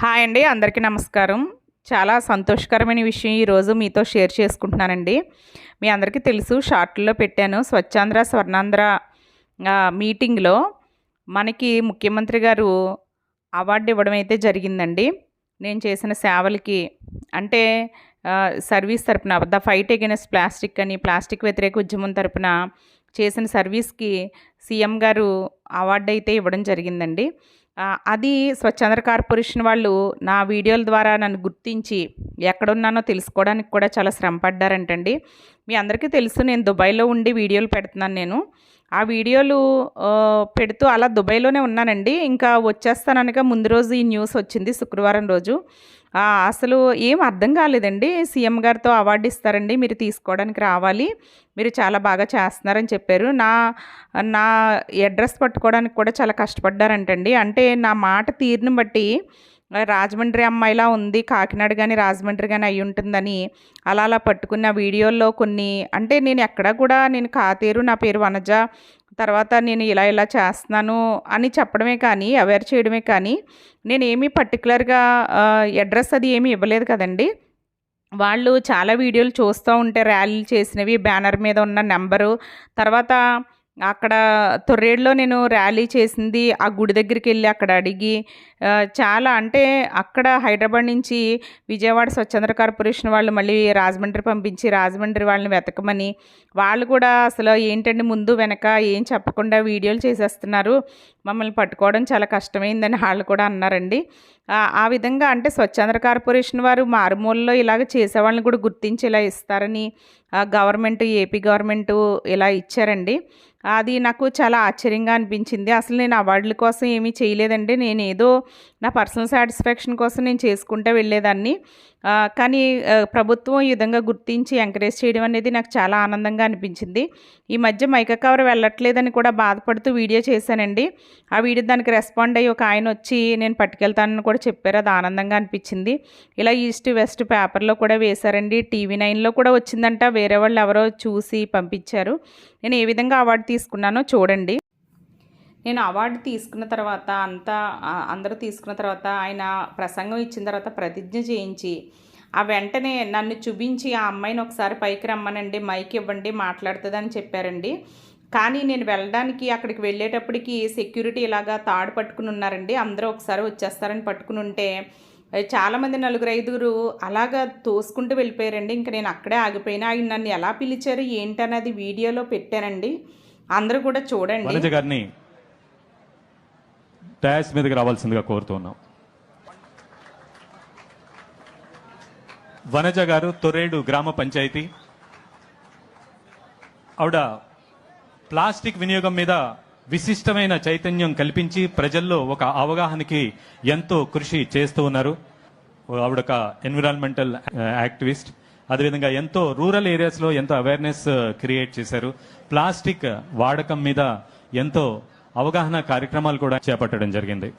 Hi అండి అందరికీ నమస్కారం. చాలా సంతోషకరమైన విషయం ఈరోజు మీతో షేర్ చేసుకుంటున్నానండి. మీ అందరికీ తెలుసు షార్ట్లో పెట్టాను స్వచ్ఛాంధ్ర స్వర్ణాంధ్ర మీటింగ్లో మనకి ముఖ్యమంత్రి గారు అవార్డు ఇవ్వడం అయితే జరిగిందండి. నేను చేసిన సేవలకి అంటే సర్వీస్ తరపున ద ఫైట్ అగెనెస్ట్ ప్లాస్టిక్ అని ప్లాస్టిక్ వ్యతిరేక ఉద్యమం తరపున చేసిన సర్వీస్కి సీఎం గారు అవార్డు అయితే ఇవ్వడం జరిగిందండి. అది స్వచ్ఛంద్ర కార్పొరేషన్ వాళ్ళు నా వీడియోల ద్వారా నన్ను గుర్తించి ఎక్కడున్నానో తెలుసుకోవడానికి కూడా చాలా శ్రమ పడ్డారంటండి మీ అందరికీ తెలుసు నేను దుబాయ్లో ఉండి వీడియోలు పెడుతున్నాను నేను. ఆ వీడియోలు పెడుతూ అలా దుబాయ్లోనే ఉన్నానండి. ఇంకా వచ్చేస్తాననుక ముందు రోజు ఈ న్యూస్ వచ్చింది శుక్రవారం రోజు. అసలు ఏం అర్థం కాలేదండి. సీఎం గారితో అవార్డు ఇస్తారండి మీరు తీసుకోవడానికి రావాలి. మీరు చాలా బాగా చేస్తున్నారని చెప్పారు. నా నా అడ్రస్ పట్టుకోవడానికి కూడా చాలా కష్టపడ్డారంటండి. అంటే నా మాట తీరుని బట్టి రాజమండ్రి అమ్మాయిలా ఉంది కాకినాడ కానీ రాజమండ్రి కానీ అయి ఉంటుందని అలా అలా పట్టుకున్న వీడియోల్లో కొన్ని అంటే నేను ఎక్కడ కూడా నేను కాతేరు నా పేరు వనజ తర్వాత నేను ఇలా ఇలా చేస్తున్నాను అని చెప్పడమే కానీ అవేర్ చేయడమే కానీ నేను ఏమీ పర్టికులర్గా అడ్రస్ అది ఏమీ ఇవ్వలేదు కదండి. వాళ్ళు చాలా వీడియోలు చూస్తూ ఉంటే ర్యాలీలు చేసినవి బ్యానర్ మీద ఉన్న నెంబరు తర్వాత అక్కడ తొర్రేడులో నేను ర్యాలీ చేసింది ఆ గుడి దగ్గరికి వెళ్ళి అక్కడ అడిగి చాలా అంటే అక్కడ హైదరాబాద్ నుంచి విజయవాడ స్వచ్ఛంద్ర కార్పొరేషన్ వాళ్ళు మళ్ళీ రాజమండ్రి పంపించి రాజమండ్రి వాళ్ళని వెతకమని వాళ్ళు కూడా అసలు ఏంటండి ముందు వెనక ఏం చెప్పకుండా వీడియోలు చేసేస్తున్నారు మమ్మల్ని పట్టుకోవడం చాలా కష్టమైందని వాళ్ళు కూడా అన్నారండి. ఆ, విధంగా అంటే స్వచ్ఛంద్ర కార్పొరేషన్ వారు మారుమూలలో ఇలాగ చేసేవాళ్ళని కూడా గుర్తించి ఇలా ఇస్తారని గవర్నమెంట్ ఏపీ గవర్నమెంట్ ఇలా ఇచ్చారండి. అది నాకు చాలా ఆశ్చర్యంగా అనిపించింది. అసలు నేను అవార్డుల కోసం ఏమీ చేయలేదండి. నేను ఏదో నా పర్సనల్ సాటిస్ఫాక్షన్ కోసం నేను చేసుకుంటే వెళ్ళేదాన్ని. కానీ ప్రభుత్వం ఈ విధంగా గుర్తించి ఎంకరేజ్ చేయడం అనేది నాకు చాలా ఆనందంగా అనిపించింది. ఈ మధ్య మైక కవర్ వెళ్ళట్లేదని కూడా బాధపడుతూ వీడియో చేశానండి. ఆ వీడియో దానికి రెస్పాండ్ అయ్యి ఒక ఆయన వచ్చి నేను పట్టుకెళ్తానని కూడా చెప్పారు. అది ఆనందంగా అనిపించింది. ఇలా ఈస్ట్ వెస్ట్ పేపర్లో కూడా వేశారండి. టీవీ నైన్లో కూడా వచ్చిందంట. వేరే వాళ్ళు ఎవరో చూసి పంపించారు. నేను ఏ విధంగా అవార్డు తీసుకున్నానో చూడండి. నేను అవార్డు తీసుకున్న తర్వాత అంతా అందరూ తీసుకున్న తర్వాత ఆయన ప్రసంగం ఇచ్చిన తర్వాత ప్రతిజ్ఞ చేయించి ఆ వెంటనే నన్ను చూపించి ఆ అమ్మాయిని ఒకసారి పైకి రమ్మనండి మైక్ ఇవ్వండి మాట్లాడుతుందని చెప్పారండి. కానీ నేను వెళ్ళడానికి అక్కడికి వెళ్ళేటప్పటికి సెక్యూరిటీ ఇలాగా తాడు పట్టుకుని ఉన్నారండి. అందరూ ఒకసారి వచ్చేస్తారని పట్టుకుని ఉంటే చాలామంది నలుగురు ఐదుగురు అలాగా తోసుకుంటూ వెళ్ళిపోయారండి. ఇంకా నేను అక్కడే ఆగిపోయినా ఆయన నన్ను ఎలా పిలిచారు ఏంటన్నది వీడియోలో పెట్టానండి. అందరూ కూడా చూడండి. టయాస్ మీదకి రావాల్సిందిగా కోరుతున్నాం. వనజ గారు తొరేడు గ్రామ పంచాయతీ. ఆవిడ ప్లాస్టిక్ వినియోగం మీద విశిష్టమైన చైతన్యం కల్పించి ప్రజల్లో ఒక అవగాహనకి ఎంతో కృషి చేస్తూ ఉన్నారు. ఆవిడ ఒక ఎన్విరాన్మెంటల్ యాక్టివిస్ట్ uh, అదేవిధంగా ఎంతో రూరల్ ఏరియాస్లో ఎంతో అవేర్నెస్ క్రియేట్ uh, చేశారు. ప్లాస్టిక్ వాడకం మీద ఎంతో అవగాహన కార్యక్రమాలు కూడా చేపట్టడం జరిగింది.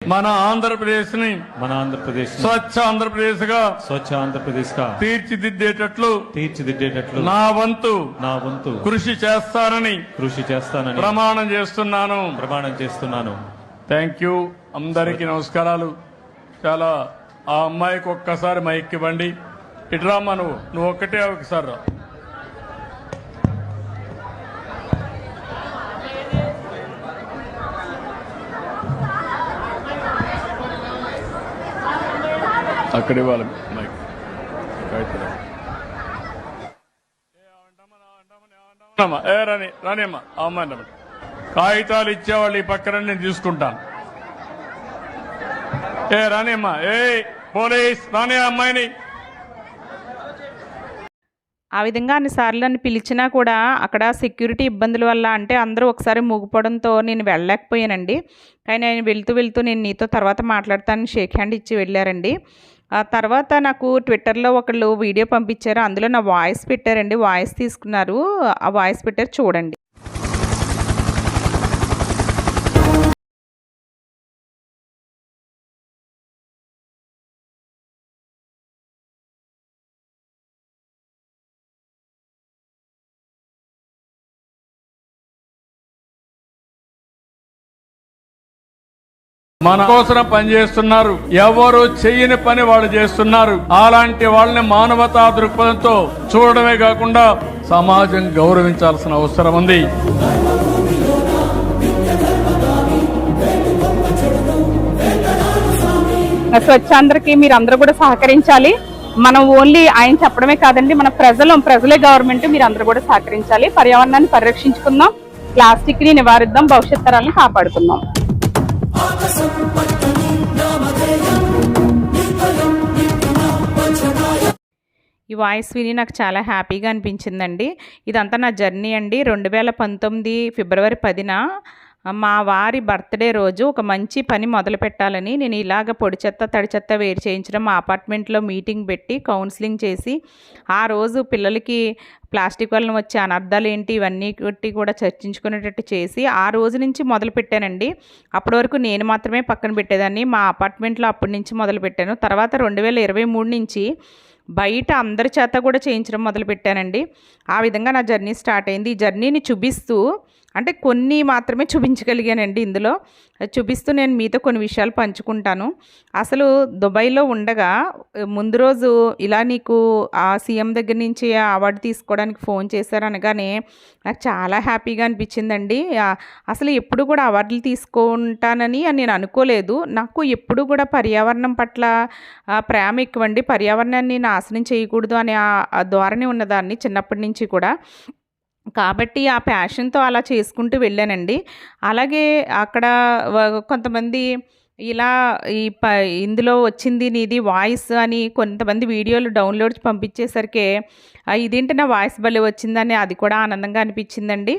మన ఆంధ్రప్రదేశ్ని మన ఆంధ్రప్రదేశ్ స్వచ్ఛ ఆంధ్రప్రదేశ్గా స్వచ్ఛ ఆంధ్రప్రదేశ్గా తీర్చిదిద్దేటట్లు తీర్చిదిద్దేటట్లు నా వంతు నా వంతు కృషి చేస్తానని కృషి చేస్తానని ప్రమాణం చేస్తున్నాను. ప్రమాణం చేస్తున్నాను. థ్యాంక్ యూ అందరికీ నమస్కారాలు. చాలా ఆ అమ్మాయికి ఒక్కసారి మైక్ ఇవ్వండి ఇట్రామ్మా నువ్వు నువ్వు ఒక్కటే ఒకసారి రా అక్కడ ఇవ్వాలి మైక్ కాగితం. ఏ రాని రాని అమ్మా అమ్మాయి కాగితాలు ఇచ్చేవాళ్ళు ఈ పక్కన నేను తీసుకుంటాను ఏ ఏ పోలీస్ రాని ఆ అమ్మాయిని. ఆ విధంగా అన్నిసార్లు నన్ను పిలిచినా కూడా అక్కడ సెక్యూరిటీ ఇబ్బందుల వల్ల అంటే అందరూ ఒకసారి మూగిపోవడంతో నేను వెళ్ళలేకపోయానండి. కానీ ఆయన వెళ్తూ వెళ్తూ నేను నీతో తర్వాత మాట్లాడతానని షేక్ హ్యాండ్ ఇచ్చి వెళ్ళారండి. ఆ తర్వాత నాకు ట్విట్టర్లో ఒకళ్ళు వీడియో పంపించారు. అందులో నా వాయిస్ పెట్టారండి. వాయిస్ తీసుకున్నారు. ఆ వాయిస్ పెట్టారు చూడండి. మన కోసం పనిచేస్తున్నారు. ఎవరు చెయ్యని పని వాళ్ళు చేస్తున్నారు. అలాంటి వాళ్ళని మానవతా దృక్పథంతో చూడడమే కాకుండా సమాజం గౌరవించాల్సిన అవసరం ఉంది. స్వచ్ఛాంధ్రకి మీరు అందరూ కూడా సహకరించాలి. మనం ఓన్లీ ఆయన చెప్పడమే కాదండి మన ప్రజలు ప్రజలే గవర్నమెంట్ మీరు అందరూ కూడా సహకరించాలి. పర్యావరణాన్ని పరిరక్షించుకుందాం. ప్లాస్టిక్ని నివారిద్దాం భవిష్యత్ తరాలను కాపాడుకుందాం. ఈ వాయిస్ విని నాకు చాలా హ్యాపీగా అనిపించిందండి. ఇదంతా నా జర్నీ అండి. రెండు వేల పంతొమ్మిది ఫిబ్రవరి పదిన మా వారి బర్త్డే రోజు ఒక మంచి పని మొదలు పెట్టాలని నేను ఇలాగ పొడి చెత్త తడి చెత్త వేరు చేయించడం మా అపార్ట్మెంట్లో మీటింగ్ పెట్టి కౌన్సిలింగ్ చేసి ఆ రోజు పిల్లలకి ప్లాస్టిక్ వలన వచ్చే అనర్థాలు ఏంటి ఇవన్నీ కూడా చర్చించుకునేటట్టు చేసి ఆ రోజు నుంచి మొదలు పెట్టానండి. అప్పటి వరకు నేను మాత్రమే పక్కన పెట్టేదాన్ని. మా అపార్ట్మెంట్లో అప్పటి నుంచి మొదలు పెట్టాను. తర్వాత రెండు వేల ఇరవై మూడు నుంచి బయట అందరి చేత కూడా చేయించడం మొదలుపెట్టానండి. ఆ విధంగా నా జర్నీ స్టార్ట్ అయింది. ఈ జర్నీని చూపిస్తూ అంటే కొన్ని మాత్రమే చూపించగలిగానండి ఇందులో. చూపిస్తూ నేను మీతో కొన్ని విషయాలు పంచుకుంటాను. అసలు దుబాయ్లో ఉండగా ముందు రోజు ఇలా నీకు ఆ సీఎం దగ్గర నుంచి ఆ అవార్డు తీసుకోవడానికి ఫోన్ చేశారు అనగానే నాకు చాలా హ్యాపీగా అనిపించిందండి. అసలు ఎప్పుడు కూడా అవార్డులు తీసుకుంటానని నేను అనుకోలేదు. నాకు ఎప్పుడు కూడా పర్యావరణం పట్ల ప్రేమ ఎక్కువండి. పర్యావరణాన్ని నాశనం చేయకూడదు అనే ఆ- ఆ ధోరణి ఉన్నదాన్ని చిన్నప్పటి నుంచి కూడా. కాబట్టి ఆ ప్యాషన్తో అలా చేసుకుంటూ వెళ్ళానండి. అలాగే అక్కడ కొంతమంది ఇలా ఈ ప ఇందులో వచ్చింది నీది వాయిస్ అని కొంతమంది వీడియోలు డౌన్లోడ్ పంపించేసరికి ఇదేంటి నా వాయిస్ భలే వచ్చిందని? అది కూడా ఆనందంగా అనిపించిందండి.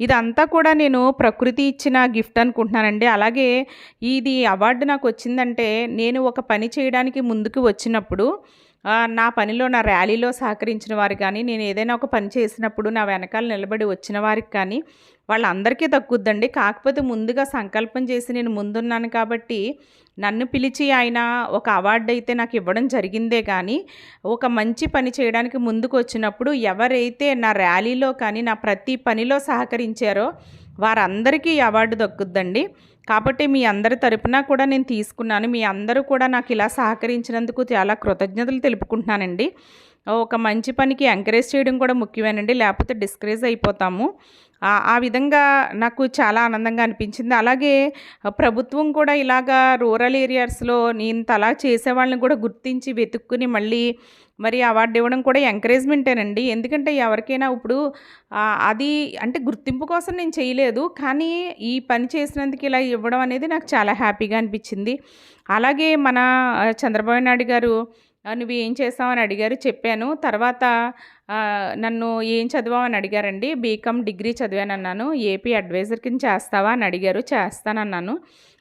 ఇదంతా కూడా నేను ప్రకృతి ఇచ్చిన గిఫ్ట్ అనుకుంటున్నానండి. అలాగే ఇది అవార్డు నాకు వచ్చిందంటే నేను ఒక పని చేయడానికి ముందుకు వచ్చినప్పుడు నా పనిలో నా ర్యాలీలో సహకరించిన వారు కానీ నేను ఏదైనా ఒక పని చేసినప్పుడు నా వెనకాల నిలబడి వచ్చిన వారికి కానీ వాళ్ళందరికీ తగ్గుద్దండి. కాకపోతే ముందుగా సంకల్పం చేసి నేను ముందున్నాను కాబట్టి నన్ను పిలిచి ఆయన ఒక అవార్డు అయితే నాకు ఇవ్వడం జరిగిందే కానీ ఒక మంచి పని చేయడానికి ముందుకు వచ్చినప్పుడు ఎవరైతే నా ర్యాలీలో కానీ నా ప్రతి పనిలో సహకరించారో వారందరికీ ఈ అవార్డు దక్కుద్దండి. కాబట్టి మీ అందరి తరపున కూడా నేను తీసుకున్నాను. మీ అందరూ కూడా నాకు ఇలా సహకరించినందుకు చాలా కృతజ్ఞతలు తెలుపుకుంటున్నానండి. ఒక మంచి పనికి ఎంకరేజ్ చేయడం కూడా ముఖ్యమేనండి. లేకపోతే డిస్కరేజ్ అయిపోతాము. ఆ- విధంగా నాకు చాలా ఆనందంగా అనిపించింది. అలాగే ప్రభుత్వం కూడా ఇలాగా రూరల్ ఏరియాస్లో ఇంత అలా చేసేవాళ్ళని కూడా గుర్తించి వెతుక్కుని మళ్ళీ మరి అవార్డు ఇవ్వడం కూడా ఎంకరేజ్మెంటేనండి. ఎందుకంటే ఎవరికైనా ఇప్పుడు అది అంటే గుర్తింపు కోసం నేను చేయలేదు. కానీ ఈ పని చేసినందుకు ఇలా ఇవ్వడం అనేది నాకు చాలా హ్యాపీగా అనిపించింది. అలాగే మన చంద్రబాబు నాయుడు గారు నువ్వు ఏం చేస్తావని అడిగారు. చెప్పాను. తర్వాత నన్ను ఏం చదివామని అడిగారండి. బీకామ్ డిగ్రీ చదివాను అన్నాను ఏపీ అడ్వైజర్ కింద చేస్తావా అని అడిగారు. చేస్తానన్నాను.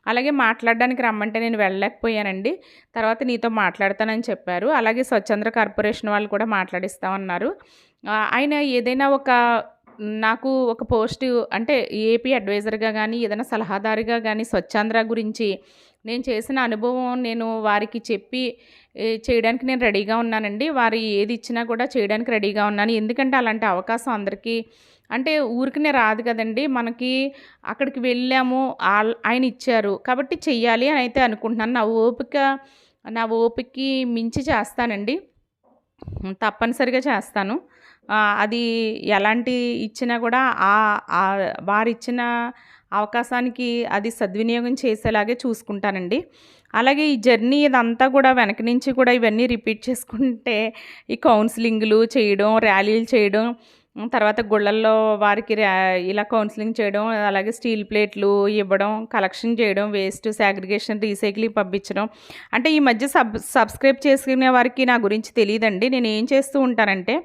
అలాగే మాట్లాడడానికి రమ్మంటే నేను వెళ్ళలేకపోయానండి. తర్వాత నీతో మాట్లాడతానని చెప్పారు. అలాగే స్వచ్ఛంద్ర కార్పొరేషన్ వాళ్ళు కూడా మాట్లాడిస్తామన్నారు. ఆయన ఏదైనా ఒక నాకు ఒక పోస్ట్ అంటే ఏపీ అడ్వైజర్గా కానీ ఏదైనా సలహాదారుగా కానీ స్వచ్ఛాంధ్ర గురించి నేను చేసిన అనుభవం నేను వారికి చెప్పి చేయడానికి నేను రెడీగా ఉన్నానండి. వారు ఏది ఇచ్చినా కూడా చేయడానికి రెడీగా ఉన్నాను. ఎందుకంటే అలాంటి అవకాశం అందరికీ అంటే ఊరికనే రాదు కదండి. మనకి అక్కడికి వెళ్ళాము ఆయన ఇచ్చారు కాబట్టి చెయ్యాలి అని అయితే అనుకుంటున్నాను. నా ఓపిక నా ఓపికకి మించి చేస్తానండి. తప్పనిసరిగా చేస్తాను. అది ఎలాంటి ఇచ్చినా కూడా వారిచ్చిన అవకాశానికి అది సద్వినియోగం చేసేలాగే చూసుకుంటానండి. అలాగే ఈ జర్నీ ఇదంతా కూడా వెనక నుంచి కూడా ఇవన్నీ రిపీట్ చేసుకుంటే ఈ కౌన్సిలింగ్లు చేయడం ర్యాలీలు చేయడం తర్వాత గుళ్ళల్లో వారికి ర్యా ఇలా కౌన్సిలింగ్ చేయడం అలాగే స్టీల్ ప్లేట్లు ఇవ్వడం కలెక్షన్ చేయడం వేస్ట్ సాగ్రిగేషన్ రీసైక్లింగ్ పంపించడం. అంటే ఈ మధ్య సబ్ సబ్స్క్రైబ్ చేసుకునే వారికి నా గురించి తెలియదండి. నేను ఏం చేస్తూ ఉంటానంటే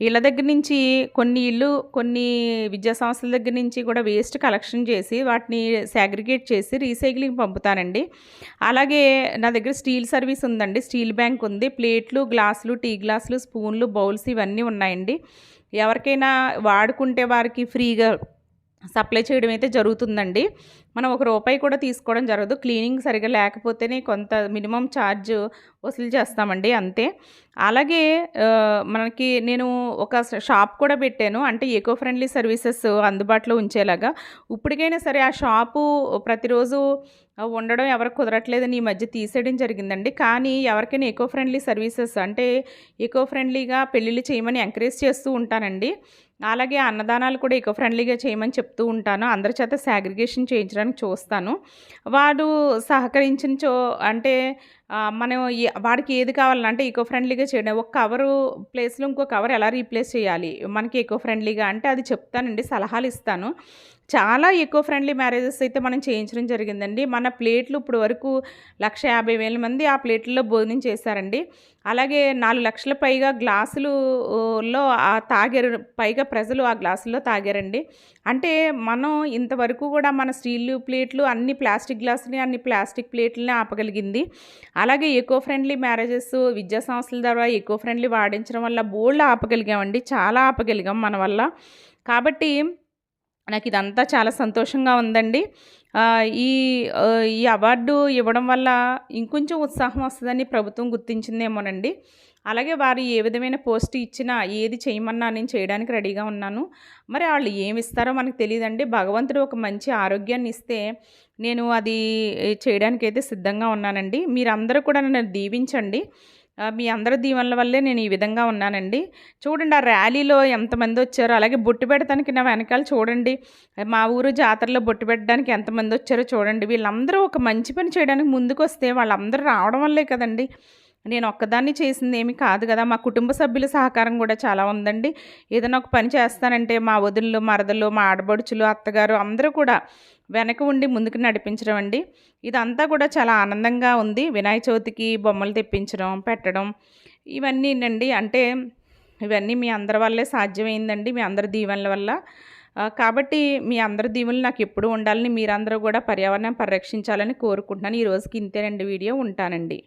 వీళ్ళ దగ్గర నుంచి కొన్ని ఇల్లు కొన్ని విద్యా సంస్థల దగ్గర నుంచి కూడా వేస్ట్ కలెక్షన్ చేసి వాటిని సాగ్రిగేట్ చేసి రీసైక్లింగ్ పంపుతానండి అలాగే నా దగ్గర స్టీల్ సర్వీస్ ఉందండి. స్టీల్ బ్యాంక్ ఉంది. ప్లేట్లు గ్లాసులు టీ గ్లాసులు స్పూన్లు బౌల్స్ ఇవన్నీ ఉన్నాయండి. ఎవరికైనా వాడుకుంటే వారికి ఫ్రీగా సప్లై చేయడం అయితే జరుగుతుందండి. మనం ఒక రూపాయి కూడా తీసుకోవడం జరగదు. క్లీనింగ్ సరిగా లేకపోతేనే కొంత మినిమం ఛార్జ్ వసూలు చేస్తామండి అంతే. అలాగే మనకి నేను ఒక షాప్ కూడా పెట్టాను. అంటే ఎకో ఫ్రెండ్లీ సర్వీసెస్ అందుబాటులో ఉంచేలాగా. ఇప్పటికైనా సరే ఆ షాపు ప్రతిరోజు ఉండడం ఎవరికి కుదరట్లేదని ఈ మధ్య తీసేయడం జరిగిందండి. కానీ ఎవరికైనా ఎకో ఫ్రెండ్లీ సర్వీసెస్ అంటే ఎకో ఫ్రెండ్లీగా పెళ్ళిళ్ళు చేయమని ఎంకరేజ్ చేస్తూ ఉంటానండి. అలాగే అన్నదానాలు కూడా ఎకో ఫ్రెండ్లీగా చేయమని చెప్తూ ఉంటాను. అందరి చేత సాగ్రిగేషన్ చేయించడానికి చూస్తాను. వాడు సహకరించిన చో అంటే మనం ఏ- వాడికి ఏది కావాలంటే ఈకో ఫ్రెండ్లీగా చేయడం. ఒక కవరు ప్లేస్లో ఇంకో కవర్ ఎలా రీప్లేస్ చేయాలి? మనకి ఈకో ఫ్రెండ్లీగా అంటే అది చెప్తానండి సలహాలు ఇస్తాను. చాలా ఎక్కువ ఫ్రెండ్లీ మ్యారేజెస్ అయితే మనం చేయించడం జరిగిందండి. మన ప్లేట్లు ఇప్పుడు వరకు లక్ష యాభై వేల మంది ఆ ప్లేట్లలో భోజనం చేశారండి. అలాగే నాలుగు లక్షల పైగా గ్లాసులు లో ఆ తాగారు. పైగా ప్రజలు ఆ గ్లాసుల్లో తాగారండి. అంటే మనం ఇంతవరకు కూడా మన స్టీల్ ప్లేట్లు అన్ని ప్లాస్టిక్ గ్లాసుని అన్ని ప్లాస్టిక్ ప్లేట్లని ఆపగలిగింది. అలాగే ఎకో ఫ్రెండ్లీ మ్యారేజెస్ విద్యా సంస్థల ద్వారా ఎకో ఫ్రెండ్లీ వాడించడం వల్ల బోల్డ్ ఆపగలిగామండి. చాలా ఆపగలిగాం మన వల్ల. కాబట్టి నాకు ఇదంతా చాలా సంతోషంగా ఉందండి. ఈ ఈ అవార్డు ఇవ్వడం వల్ల ఇంకొంచెం ఉత్సాహం వస్తుందని ప్రభుత్వం గుర్తించిందేమోనండి. అలాగే వారు ఏ విధమైన పోస్ట్ ఇచ్చినా ఏది చేయమన్నా నేను చేయడానికి రెడీగా ఉన్నాను. మరి వాళ్ళు ఏమి ఇస్తారో మనకు తెలియదండి. భగవంతుడు ఒక మంచి ఆరోగ్యాన్ని ఇస్తే నేను అది చేయడానికైతే సిద్ధంగా ఉన్నానండి. మీరందరూ కూడా నన్ను దీవించండి. మీ అందరి దీవెనల వల్లే నేను ఈ విధంగా ఉన్నానండి. చూడండి ఆ ర్యాలీలో ఎంతమంది వచ్చారో అలాగే బొట్టు పెడతానికి నా వెనకాల చూడండి మా ఊరు జాతరలో బొట్టు పెట్టడానికి ఎంతమంది వచ్చారో చూడండి. వీళ్ళందరూ ఒక మంచి పని చేయడానికి ముందుకు వస్తే వాళ్ళందరూ రావడం వల్లే కదండి. నేను ఒక్కదాన్ని చేసింది ఏమీ కాదు కదా. మా కుటుంబ సభ్యుల సహకారం కూడా చాలా ఉందండి. ఏదైనా ఒక పని చేస్తానంటే మా వదులు మరదలు మా ఆడబడుచులు అత్తగారు అందరూ కూడా వెనక ఉండి ముందుకు నడిపించడం అండి. ఇదంతా కూడా చాలా ఆనందంగా ఉంది. వినాయక చవితికి బొమ్మలు తెప్పించడం పెట్టడం ఇవన్నీ అండి అంటే ఇవన్నీ మీ అందరి వల్లే సాధ్యమైందండి. మీ అందరి దీవెనల వల్ల. కాబట్టి మీ అందరి దీవులు నాకు ఎప్పుడు ఉండాలని మీరందరూ కూడా పర్యావరణం పరిరక్షించాలని కోరుకుంటున్నాను. ఈ రోజుకి ఇంతేనండి వీడియో. ఉంటానండి.